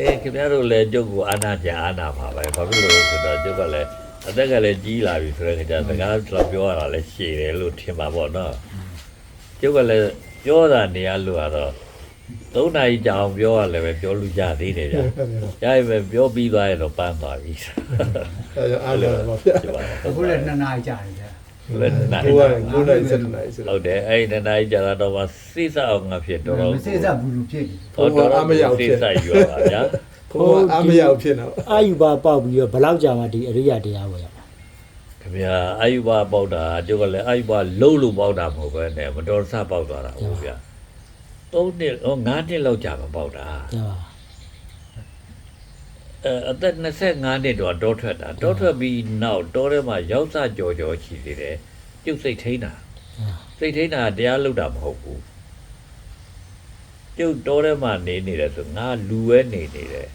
အဲခင်ဗျားတို့လည်းကျုပ်ကိုအာနာကြအာနာပါပဲဘာဖြစ်လို့လဲဆိုတော့ကျုပ်ကလည်းအသက်ကလည်းကြီးလာပြီဆိုတဲ့ခါကျစကားတော့ပြောရတာလည်းရှည်တယ်လို့ထင်ပါပေါ့နော်ကျုပ်ကလည်းပြောတာနေရလို့ကတော့သုံးနာရီကြာအောင်ပြောရလည်းပဲပြောလို့ရသေးတယ်ဗျာရရင်ပဲပြောပြီးသွားရင်တော့ပန်းသွားပြီအဲဒါအားလည်းပါဗျာဒီပါအခုလည်းနှစ်နာရီကြာတယ်ဗျာ လည်းနိုင်ကိုယ်ကကိုယ်နိုင်စက်နိုင်စက်ဟုတ်တယ်အဲ့ဒီနိုင်ကြာတော့မှစိစအောင်ငါဖြစ်တော့မစစ်စပ်ဘူးလို့ဖြစ်နေဟုတ်တော့စိစယူရပါဗျာကိုယ်ကအားမရအောင်ဖြစ်တော့အာယူပါပေါက်ပြီးတော့ဘယ်လောက်ကြာမှဒီအရိယာတရားပေါ်ရမှာခင်ဗျာအာယုဘပေါက်တာကျုပ်ကလည်းအာယုဘလုံးလို့ပေါက်တာမဟုတ်ပဲနဲ့မတော်ဆပေါက်သွားတာဟုတ်ဗျာ၃နှစ်ဟော၅နှစ်လောက်ကြာမှပေါက်တာကျပါ အဲအသက်25နှစ်တော့တောထွက်တာတောထွက်ပြီးနောက်တောထဲမှာရောက်စကြော်ကြော်ရှိသေးတယ်ကျုပ်စိတ်ထိန်းတာစိတ်ထိန်းတာတရားလုပ်တာမဟုတ်ဘူးကျုပ်တောထဲမှာနေနေတယ်ဆိုငါလူဝဲနေနေတယ်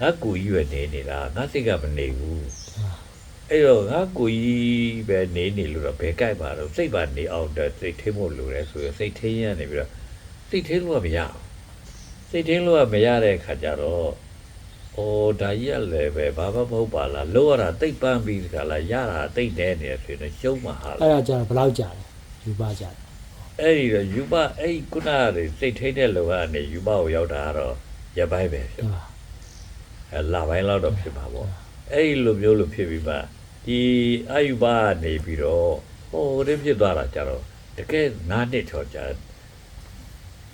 ငါကိုကြီးပဲနေနေတာငါစိတ်ကမနေဘူးအဲ့တော့ငါကိုကြီးပဲနေနေလို့တော့ဘယ်ကြိုက်ပါတော့စိတ်ပါနေအောင်တော့စိတ်ထိဖို့လိုတယ်ဆိုရင်စိတ်ထိရနေပြီးတော့စိတ်ထိလို့ကမရအောင်စိတ်ထိလို့ကမရတဲ့ခါကျတော့ ဩဒါကြီးကလည်းပဲဘာမှမဟုတ်ပါလားလောရတာတိတ်ပန်းပြီးခါလာရတာတိတ်နေနေတယ်ဆိုရင်တော့ရှုံးမှာဟာလားအဲ့ဒါကြာတော့ဘယ်လောက်ကြာလဲယူပါကြာတယ်အဲ့ဒီတော့ယူပအဲ့ဒီခုနကစိတ်ထိတဲ့လောကနေယူပကိုရောက်တာကတော့ရပိုင်းပဲဖြစ်ကျပါအဲလာပိုင်းလောက်တော့ဖြစ်မှာပေါ့အဲ့ဒီလိုမျိုးလို့ဖြစ်ပြီးမှဒီအာယုဘကနေပြီးတော့ဟိုရင်းဖြစ်သွားတာကြတော့တကယ်9နှစ်ချော်ကြာ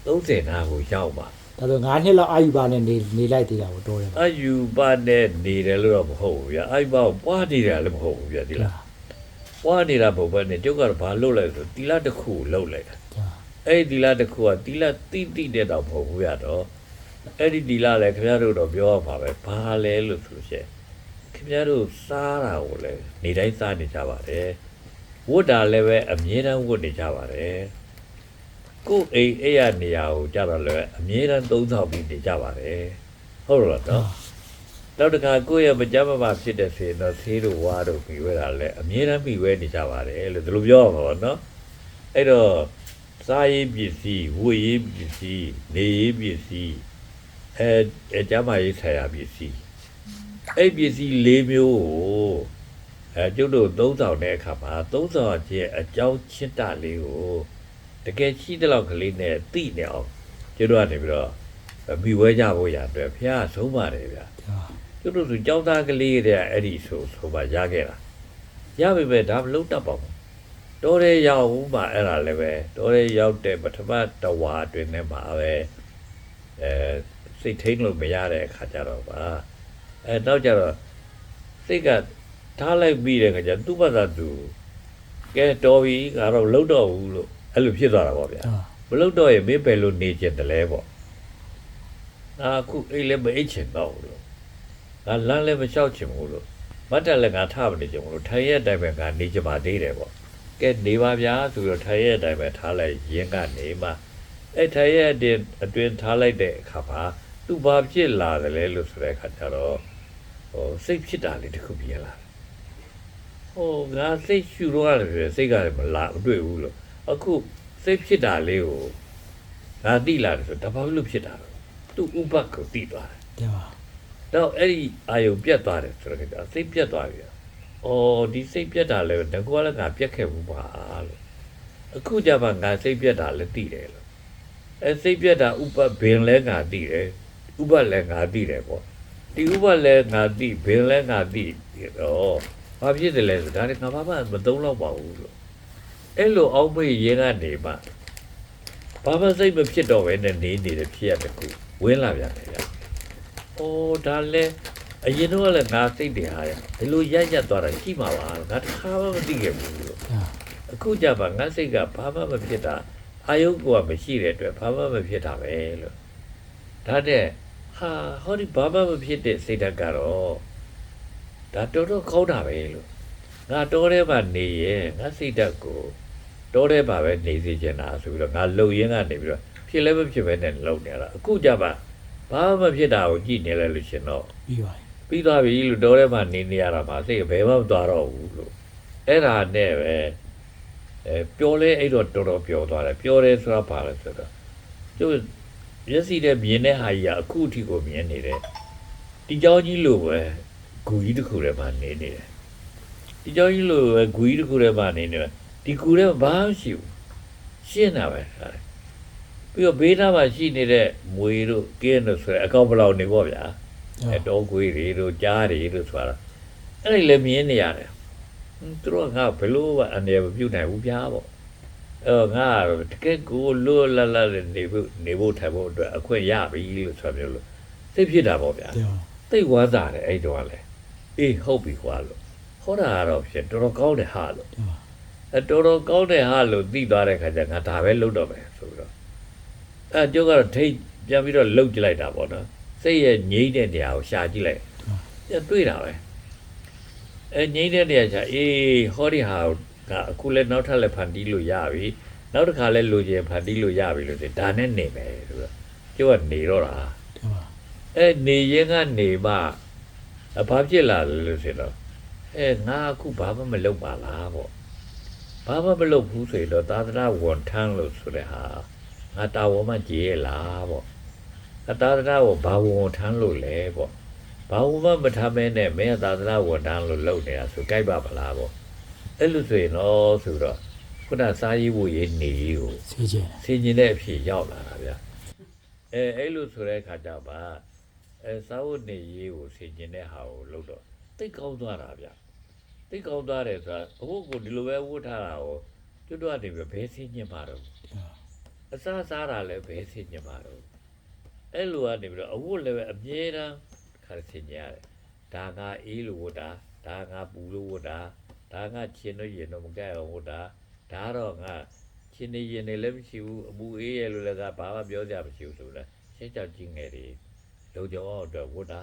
30နာကိုရောက်ပါ ဒါဆို9နှစ်လောက်အာယူပါနဲ့နေနေလိုက်သေးတာကိုတော်တယ်ပါအာယုဘနဲ့နေတယ်လို့တော့မဟုတ်ဘူးဗျာအာယုဘကိုပွားနေတယ်လည်းမဟုတ်ဘူးဗျာဒီလားပွားနေတာဘုဘနဲ့ကျုပ်ကတော့ဘာလုပ်လိုက်ဆိုတီလာတစ်ခုကိုလှုပ်လိုက်တာကျပါအဲ့ဒီတီလာတစ်ခုကတီလာတိတိတဲ့တော့မဟုတ်ဘူးဗျာတော့အဲ့ဒီတီလာလည်းခင်ဗျားတို့တော့ပြောရမှာပဲဘာလဲလို့ဆိုလို့ရှိရင်ခင်ဗျားတို့စားတာကိုလည်းနေတိုင်းစားနေကြပါတယ်ဝတ်တာလည်းပဲအမြဲတမ်းဝတ်နေကြပါတယ် ကိုယ်အိမ်အဲ့ရနေရာကိုကြတော့လည်းအမြဲတမ်းသုံးဆောင်ပြီးနေကြပါတယ်ဟုတ်လားနော်နောက်တစ်ခါကိုယ့်ရဲ့မကြမ်းမမာဖြစ်တဲ့ဆိုရင်တော့သေးတို့ဝါတို့ပြီးဝဲတာလည်းအမြဲတမ်းပြီးဝဲနေကြပါတယ်လို့ဒီလိုပြောရမှာပါနော်အဲ့တော့စားရေးပစ္စည်းဝတ်ရေးပစ္စည်းနေရေးပစ္စည်းအဲအကြမ်းမာရေးဆရာပစ္စည်းအဲ့ပစ္စည်း၄မျိုးကိုအဲကျုပ်တို့သုံးဆောင်တဲ့အခါမှာသုံးဆောင်ခြင်းအကြောင်းချစ်တာလေးကို တကယ်ရှိတဲ့လောက်ကလေးနဲ့သိနေအောင်ကျုပ်တို့ကနေပြီးတော့မိဝဲကြဖို့ရအတွက်ဖះဆုံးပါတယ်ဗျာကျပါကျုပ်တို့ဆိုကြောင်းသားကလေးတဲ့အဲ့ဒီဆိုဆိုပါရခဲ့တာရပြီပဲဒါမလုံးတတ်ပါဘူးတော်ရဲရောက်ဦးမှာအဲ့ဒါလည်းပဲတော်ရဲရောက်တဲ့ပထမတဝါအတွင်းထဲမှာပဲအဲစိတ်ထိန်လို့မရတဲ့အခါကျတော့ပါအဲတော့ကြတော့စိတ်ကထားလိုက်ပြီးတဲ့ခါကျသူ့ဘာသာသူကဲတော်ပြီငါတော့လှုပ်တော့ဘူးလို့ အဲ့လိုဖြစ်သွားတာပေါ့ဗျာကျပါမလှုပ်တော့ရင်မင်းပဲလို့နေကျင်တယ်လဲပေါ့ငါအခုအိတ်လည်းမအိတ်ချင်တော့ဘူးလို့ငါလမ်းလည်းမလျှောက်ချင်ဘူးလို့မတ်တက်လည်းငါထားမနေချင်ဘူးလို့ထိုင်ရဲ့အတိုင်းပဲငါနေချင်ပါသေးတယ်ပေါ့ကဲနေပါဗျာဆိုတော့ထိုင်ရဲ့အတိုင်းပဲထားလိုက်ရင်းကနေမှအဲ့ထိုင်ရဲ့အတွင်းအတွင်းထားလိုက်တဲ့အခါမှာသူဘာဖြစ်လာတယ်လဲလို့ဆိုတဲ့အခါကျတော့ဟိုစိတ်ဖြစ်တာလေးတစ်ခုပြရလာဟိုငါစိတ်ရှူတော့ရတယ်ပြစိတ်ကလည်းမလာမတွေ့ဘူးလို့ အခုစိတ်ဖြစ်တာလေးကိုငါသိလာတယ်ဆိုတော့ဘာဖြစ်လို့ဖြစ်တာလဲသူဥပတ်ကိုသိသွားတယ်ကျပါတော့အဲ့ဒီအာယုံပြတ်သွားတယ်ဆိုတော့ကစိတ်ပြတ်သွားပြီ။အော်ဒီစိတ်ပြတ်တာလည်းငါကလည်းငါပြတ်ခဲ့ဘူးပါလို့အခုကြပါငါစိတ်ပြတ်တာလည်းသိတယ်လို့အဲစိတ်ပြတ်တာဥပတ်ဘင်လည်းငါသိတယ်ဥပတ်လည်းငါသိတယ်ပေါ့ဒီဥပတ်လည်းငါသိဘင်လည်းငါသိတော့ဘာဖြစ်တယ်လဲဆိုဒါလည်းငါဘာမှမသုံးတော့ပါဘူးလို့ အဲ့လိုအောက်မေ့ရင်းကနေမှဘာမှစိတ်မဖြစ်တော့ဘဲနဲ့နေနေတယ်ဖြစ်ရတဲ့ခုဝင်လာပြန်တယ်ဗျာ။အိုးဒါလည်းအရင်တော့လည်းငါစိတ်တွေဟာဒီလိုရက်ရက်သွားတာရှိမှာပါငါတခါမှမသိခဲ့ဘူးလို့ကျပါအခုကြပါငါစိတ်ကဘာမှမဖြစ်တာအာယုကမရှိတဲ့အတွက်ဘာမှမဖြစ်တာပဲလို့ဒါတဲ့ဟာဟောဒီဘာမှမဖြစ်တဲ့စိတ်ဓာတ်ကတော့ဒါတော်တော်ကောင်းတာပဲလို့ငါတော်ထဲမှာနေရင်ငါစိတ်ဓာတ်ကို တော်ထဲမှာပဲနေစေချင်တာဆိုပြီးတော့ငါလှုပ်ရင်းကနေပြီးတော့ဖြစ်လည်းမဖြစ်ပဲနဲ့လှုပ်နေတာအခုကြပါဘာမှမဖြစ်တာကိုကြည့်နေလိုက်လို့ရှင်တော့ ပြီးပါပြီ ပြီးသွားပြီလို့တော်ထဲမှာနေနေရတာမှာစိတ်ကဘယ်မှမသွားတော့ဘူးလို့အဲ့ဒါနဲ့ပဲအဲပျော်လဲအဲ့တော့တော်တော်ပျော်သွားတယ်ပျော်တယ်ဆိုတာဘာလဲဆိုတော့ကျုပ် မျက်စိနဲ့မြင်တဲ့ဟာကြီးကအခုအထိကိုမြင်နေတယ်ဒီเจ้าကြီးလို့ပဲဂူကြီးတစ်ခုထဲမှာနေနေတယ်ဒီเจ้าကြီးလို့ပဲဂူကြီးတစ်ခုထဲမှာနေနေတယ် ဒီဂူထဲမှာဘာမှမရှိဘူးရှင်းတာပဲဟာပြီးတော့ဘေးနားမှာရှိနေတဲ့မွေတို့ကင်းတို့ဆိုရယ်အကောင့်ဘလောက်နေပေါ့ဗျာအဲတော့ခွေးတွေတို့ကြားတွေတို့ဆိုတာအဲ့ဒီလည်းမြင်နေရတယ်ဟွန်းသူတို့ကငါဘယ်လို့အနေမပြုတ်နိုင်ဘူးပြားပေါ့အဲငါကတော့တကယ်ကိုလွတ်လပ်လပ်နဲ့နေဖို့နေဖို့ထိုင်ဖို့အတွက်အခွင့်ရပြီလို့ဆိုမျိုးလို့သိဖြစ်တာပေါ့ဗျာတယ်သိဝါစားတယ်အဲ့တော့ကလည်းအေးဟုတ်ပြီခွာလို့ဟောတာကတော့ဖြစ်တော်တော်ကောင်းတယ်ဟာလို့ အဲတော်တော်ကောင်းတယ်ဟာလို့သိသွားတဲ့ခါကျငါဒါပဲလုပ်တော့မယ်ဆိုပြီးတော့အဲကျုပ်ကတော့ထိတ်ပြန်ပြီးတော့လှုပ်ကြည့်လိုက်တာပေါ့နော်စိတ်ရဲ့ငြိမ့်တဲ့နေရာကိုရှာကြည့်လိုက်ပြန်တွေ့တာပဲအဲငြိမ့်တဲ့နေရာရှာအေးဟောဒီဟာကအခုလည်းနောက်ထပ်လည်းဖန်တီးလို့ရပြီနောက်တစ်ခါလည်းလိုချင်ဖန်တီးလို့ရပြီလို့ဆိုဒါနဲ့နေမယ်ဆိုတော့ကျုပ်ကနေတော့တာတယ်ပါအဲနေရင်ကနေမှအဘာဖြစ်လာလဲလို့ဆိုတော့အဲငါအခုဘာမှမလုပ်ပါလားပေါ့ ဘာမှမလုပ်ဘူးဆိုရင်တော့သာသနာဝန်ထမ်းလို့ဆိုတဲ့ဟာငါတာဝန်မှကြည်ရလားပေါ့အသာသနာကိုဘာဝန်ထမ်းလို့လဲပေါ့ဘာဝန်မှမထားမဲနဲ့မင်းကသာသနာဝန်ထမ်းလို့လုပ်နေတာဆိုကြိုက်ပါမလားပေါ့အဲ့လိုဆိုရင်တော့ဆိုတော့ခုနစားရေးဖို့ရေးနေရေးကိုဆေးကျင်ဆင်ကျင်တဲ့အဖြစ်ရောက်လာတာဗျအဲအဲ့လိုဆိုတဲ့အခါကျတော့ဗာအဲစာဝတ်နေရေးကိုဆင်ကျင်တဲ့ဟာကိုလုပ်တော့တိတ်ကောင်းသွားတာဗျ တိတ်ကောင်းသွားတယ်ဆိုတာအခုကိုဒီလိုပဲဝတ်ထားတာကိုတွတ်တွတ်နေပဲဘယ်ဆင်ကျင်ပါတော့အစားစားတာလည်းဘယ်ဆင်ကျင်ပါတော့အဲ့လိုကနေပြီးတော့အဝတ်လည်းပဲအမြဲတမ်းခါဆင်ကျင်ရတယ်ဒါကအေးလို့ဝတ်တာဒါကပူလို့ဝတ်တာဒါကချင်းတော့ရင်တော့မကြိုက်အောင်ဝတ်တာဒါတော့ငါချင်းနေရင်နေလည်းမရှိဘူးအပူအေးရလို့လည်းကဘာမှပြောကြမရှိဘူးဆိုတော့ရှင်းကြောက်ကြီးငယ်တွေလုံကြောအောင်အတွက်ဝတ်တာ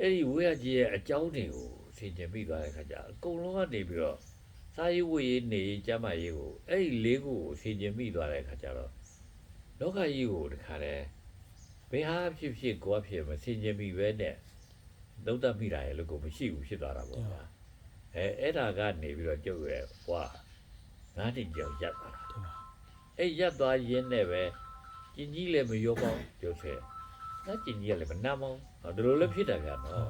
အဲ့ဒီဝေရကြီးရဲ့အကြောင်းတွေကိုဆင်ခြင်ပြီးသွားတဲ့ခါကျအကုန်လုံးကနေပြီးတော့စားရေးဝတ်ရေးနေရေးကျမ်းမာရေးကိုအဲ့ဒီလေးခုကိုဆင်ခြင်ပြီးသွားတဲ့ခါကျတော့လောကကြီးကိုတခါလဲဘယ်ဟာဖြစ်ဖြစ်ကိုယ်ကဖြစ်မဆင်ခြင်ပြီးပဲနဲ့သုံးသပ်မိတာရဲ့လို့ကိုမရှိဘူးဖြစ်သွားတာပေါ့ဗျာအဲအဲ့ဒါကနေပြီးတော့ကျုပ်ရဲ့ဟွာငါးတင်ကြောင်ရက်သွားတာအဲ့ရက်သွားရင်းနဲ့ပဲကျင်ကြီးလည်းမရောပေါင်းပြောဆဲ ငါကျင်ကြီးကလည်းမနှမ်းပေါင်းဟောဒီလိုလည်းဖြစ်တယ်ဗျာနော်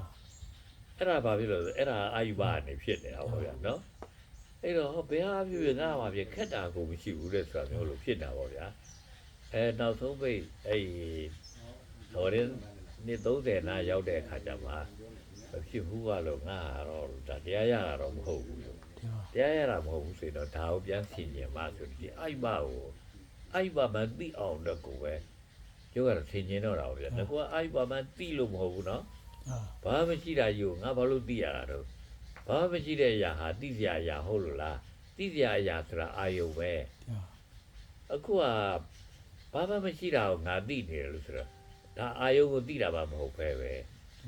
အဲ့ဒါဘာဖြစ်လို့လဲဆိုအဲ့ဒါအာယူဘာကနေဖြစ်နေတာပေါ့ဗျာနော်အဲ့တော့ဟောဘယ်ဟာဖြစ်ဖြစ်ငါမှာဖြစ်ခက်တာကိုမရှိဘူးတဲ့ဆိုတာမျိုးလို့ဖြစ်တာပေါ့ဗျာအဲနောက်ဆုံးပိတ်အဲ့ဟောရင်နေ့30နာရောက်တဲ့အခါကျမှမဖြစ်ဘူးကလို့ငါကတော့ဒါတရားရတာတော့မဟုတ်ဘူးလို့တယ်ပါတရားရတာမဟုတ်ဘူးဆိုတော့ဒါကိုပြန်ဆင်ကျင်ပါဆိုဒီအိုက်ပါကိုအိုက်ပါမသိအောင်တော့ကိုပဲ ကျုပ်ကတော့ဆင်ကျင်တော့တာဗျာငါကအိုက်ပါမသိလို့မဟုတ်ဘူးနော်အာဘာမှမရှိတာကြီးကိုငါဘာလို့သိရတာတော့ဘာမှမရှိတဲ့အရာဟာသိစရာအရာဟုတ်လို့လားသိစရာအရာဆိုတာအာယုံပဲတယ်ပါအခုကဘာမှမရှိတာကိုငါသိနေတယ်လို့ဆိုတော့ဒါအာယုံကိုသိတာမှမဟုတ်ပဲပဲ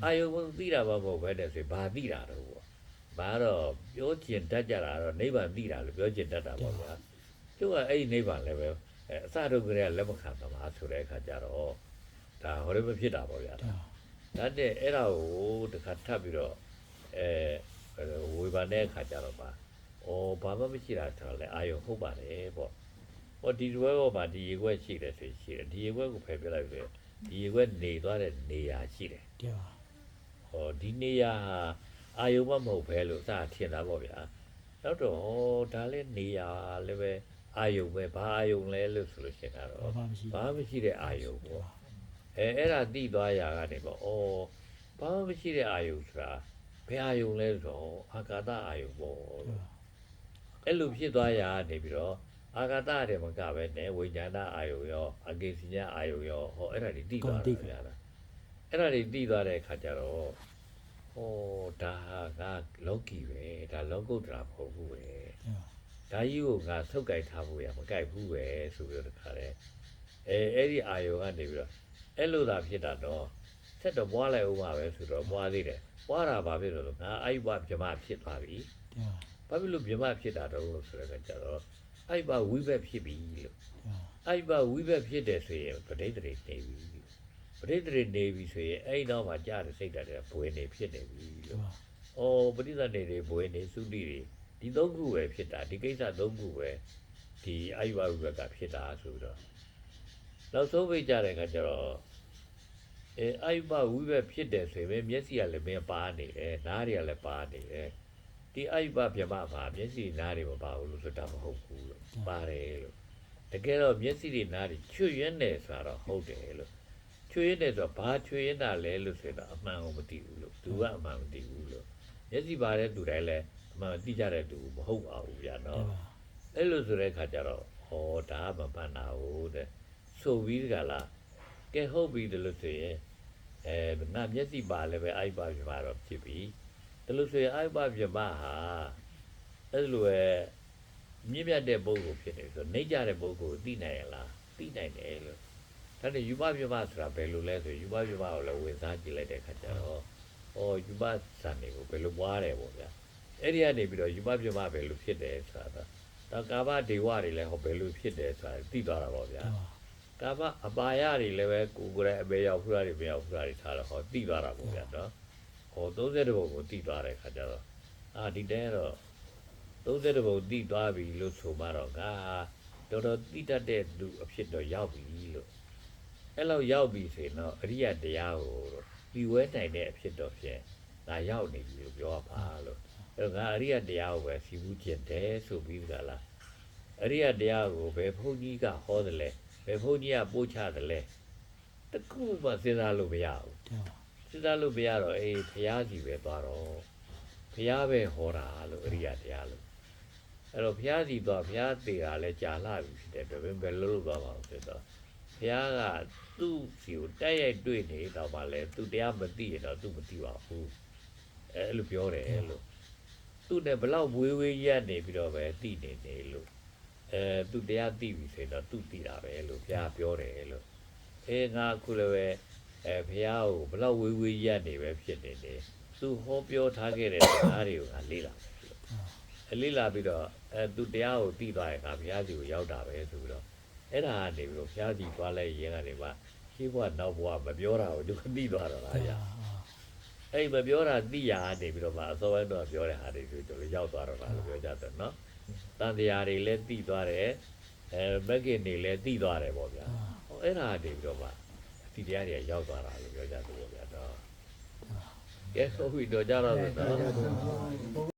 အာယုံကိုသိတာမှမဟုတ်ပဲတဲ့ဆိုရင်ဘာသိတာတော့ပေါ့ဘာတော့ပြောကျင်တတ်ကြတာတော့နိဗ္ဗာန်သိတာလို့ပြောကျင်တတ်တာပေါ့ဗျာကျုပ်ကအဲ့ဒီနိဗ္ဗာန်လည်းပဲ အဲအစတုန်းကတည်းကလက်မခံသမားဆိုတဲ့အခါကျတော့ဒါဟောရမဖြစ်တာပေါ့ဗျာတယ်ပါဒါတဲ့အဲ့ဒါကိုတခါထပ်ပြီးတော့အဲဝေဘာတဲ့အခါကျတော့ပါဩဘာမှမရှိတာဆိုတော့လေအာယုံဟုတ်ပါတယ်ပေါ့ဟောဒီရွယ်ပေါ်မှာဒီရေခွက်ရှိတယ်ဆိုရင်ရှိတယ်ဒီရေခွက်ကိုဖယ်ပြလိုက်ပြီဒီရေခွက်နေသွားတဲ့နေရာရှိတယ်တယ်ပါဟောဒီနေရာဟာအာယုံမမဟုတ်ပဲလို့စထင်တာပေါ့ဗျာနောက်တော့ဟောဒါလည်းနေရာလည်းပဲ အာယုံပဲဘာအာယုံလဲလို့ဆိုလို့ရှိရင်တော့ဘာမှမရှိဘာမှမရှိတဲ့အာယုံပေါ့အဲအဲ့ဒါတိသွားရာကနေပေါ့ဩဘာမှမရှိတဲ့အာယုံဆိုတာဘယ်အာယုံလဲဆိုတော့အာကာသအာယုံပေါ့လို့အဲ့လိုဖြစ်သွားရာကနေပြီးတော့အာကာသတဲ့မကပဲနဲ့ဝိညာဏအာယုံရောအကိစီညာအာယုံရောဟောအဲ့ဒါတွေတိသွားတာဗျာလားအဲ့ဒါတွေပြီးသွားတဲ့အခါကျတော့ဟောဒါဟာကလောကီပဲဒါလောကုတ္တရာမဟုတ်ဘူးပဲတယ်ပါ ဒါကြီးကိုငါထုတ်ကြိုက်ထားဖို့ရမကြိုက်ဘူးပဲဆိုပြီးတော့တခါလဲအဲအဲ့ဒီအာယုံကနေပြီးတော့အဲ့လိုသာဖြစ်တာတော့ဆက်တော့ပွားလိုက်ဦးမှာပဲဆိုတော့ပွားသေးတယ်ပွားတာဘာဖြစ်လို့လဲငါအဲ့ဘဗြဟ္မဖြစ်သွားပြီတယ်ပါဘာဖြစ်လို့ဗြဟ္မဖြစ်တာတော့လို့ဆိုတဲ့အခါကျတော့အဲ့ဘဝိဘက်ဖြစ်ပြီလို့တယ်ပါအဲ့ဘဝိဘက်ဖြစ်တယ်ဆိုရင်ပဋိသန္ဓေနေပြီပဋိသန္ဓေနေပြီဆိုရင်အဲ့ဒီတော့မှကြားတဲ့စိတ်ဓာတ်တွေကဘွေနေဖြစ်နေပြီတယ်လို့ပါ။အော်ပဋိသန္ဓေတွေဘွေနေသုတိတွေ ဒီသုံးခုပဲဖြစ်တာဒီကိစ္စသုံးခုပဲဒီအာယုဘဝိဘက်ကဖြစ်တာဆိုပြီးတော့နောက်ဆုံးပိတ်ကြတဲ့အခါကျတော့အဲအိုက်ဘဝိဘက်ဖြစ်တယ်ဆိုရင်မျက်စိကလည်းမင်းပါနေတယ်နားတွေကလည်းပါနေတယ်ဒီအိုက်ဘပြမမှာမျက်စိနားတွေမပါဘူးလို့ဆိုတာမဟုတ်ဘူးလို့ပါတယ်လို့တကယ်တော့မျက်စိတွေနားတွေချွတ်ရွံ့နေဆိုတော့ဟုတ်တယ်လို့ချွတ်ရွံ့နေဆိုတော့ဘာချွတ်ရွံ့တာလဲလို့ဆိုတော့အမှန်ကိုမသိဘူးလို့သူကအမှန်မသိဘူးလို့မျက်စိပါတဲ့သူတိုင်းလည်း အမှန်သိကြတဲ့သူမဟုတ်ပါဘူးဗျာနော်အဲ့လိုဆိုတဲ့အခါကျတော့ဟောဒါကမပန်းတာဟုတ်တဲ့ဆိုပြီးကြလားကဲဟုတ်ပြီတယ်လို့ဆိုရင်အဲငါမျက်စိပါလည်းပဲအိုက်ပါပြမတော့ဖြစ်ပြီတယ်လို့ဆိုရင်အိုက်ပါပြမဟာအဲ့လိုပဲမြင့်မြတ်တဲ့ပုဂ္ဂိုလ်ဖြစ်နေဆိုနေကြတဲ့ပုဂ္ဂိုလ်သိနိုင်ရလားသိနိုင်တယ်လို့ဒါနဲ့ယူပပြမဆိုတာဘယ်လိုလဲဆိုယူပပြမကိုလည်းဝင်စားကြည့်လိုက်တဲ့အခါကျတော့ဟောယူပဇန်တွေကိုဘယ်လိုပွားတယ်ပေါ့ဗျာ အဲ့ဒီကနေပြီးတော့ယူပပြမဘယ်လိုဖြစ်တယ်ဆိုတာတော့ဒါကာဘဒေဝတွေလည်းဟောဘယ်လိုဖြစ်တယ်ဆိုတာသိသွားတာပေါ့ဗျာကာဘအပါယတွေလည်းပဲကိုယ်ကိုယ်ရဲ့အပေရောက်ဖူးတာတွေမရောက်ဖူးတာတွေထားတော့ဟောသိသွားတာပေါ့ဗျာနော်ဟော30ဘုံကိုသိသွားတဲ့ခါကျတော့အာဒီတဲတော့30ဘုံသိသွားပြီလို့ဆိုမှတော့ငါတော်တော်သိတတ်တဲ့လူအဖြစ်တော့ရောက်ပြီလို့အဲ့လောက်ရောက်ပြီဆိုရင်တော့အရိယတရားကိုပြီးဝဲနိုင်တဲ့အဖြစ်တော့ဖြင့်ငါရောက်နေပြီလို့ပြောပါလို့အဲ့တော့ ငါအရိယတရားကိုပဲစီဘူးကျင်တယ်ဆိုပြီးကြလားအရိယတရားကိုဘယ်ဘုန်းကြီးကဟောတယ်လဲဘယ်ဘုန်းကြီးကပို့ချတယ်လဲတခုမှစဉ်းစားလို့မရဘူးတဲ့ပါစဉ်းစားလို့မရတော့အေးဘုရားစီပဲသွားတော့ဘုရားပဲဟောတာလို့အရိယတရားလို့အဲ့တော့ဘုရားစီသွားဘုရားသေးတာလဲကြာလာပြီဖြစ်တဲ့အတွက်ဘယ်လိုလုပ်သွားမှာလဲဆိုတော့ဘုရားကသူ့စီကိုတက်ရိုက်တွေ့နေတော့မှလဲသူတရားမသိရင်တော့သူမသိပါဘူးအဲ့လိုပြောတယ်လို့ သူ့နဲ့ဘလောက်ဝေးဝေးရက်နေပြီးတော့ပဲသိနေနေလို့အဲသူတရားသိပြီဆိုရင်တော့သူသိတာပဲလို့ဘုရားပြောတယ်လို့အဲငါအခုလည်းပဲအဲဘုရားကိုဘလောက်ဝေးဝေးရက်နေပဲဖြစ်နေနေသူဟောပြောထားခဲ့တဲ့တရားတွေကိုငါလေ့လာမယ်လို့အဲလေ့လာပြီးတော့အဲသူတရားကိုသိသွားရင်ငါဘုရားစီကိုရောက်တာပဲဆိုပြီးတော့အဲ့ဒါကနေပြီးတော့ဘုရားစီသွားလိုက်ရင်ကနေမှရှင်းဘဝနောက်ဘဝမပြောတာကိုသူကသိသွားတော့လားဗျာ အဲ့မပြောတာသိရနေပြီးတော့မှအစောပိုင်းတော့ပြောတဲ့ဟာတွေဆိုကျွန်တော်ရောက်သွားတော့တာလို့ပြောကြတယ်နော်။တန်တရားတွေလည်းသိသွားတယ်။အဲမက်ကင်တွေလည်းသိသွားတယ်ပေါ့ဗျာ။ဟောအဲ့ဒါနေပြီးတော့မှအတိတရားတွေရောက်သွားတာလို့ပြောကြတယ်ပေါ့ဗျာတော့။ကဲဆိုပြီးတော့ကြတော့ဆိုတော့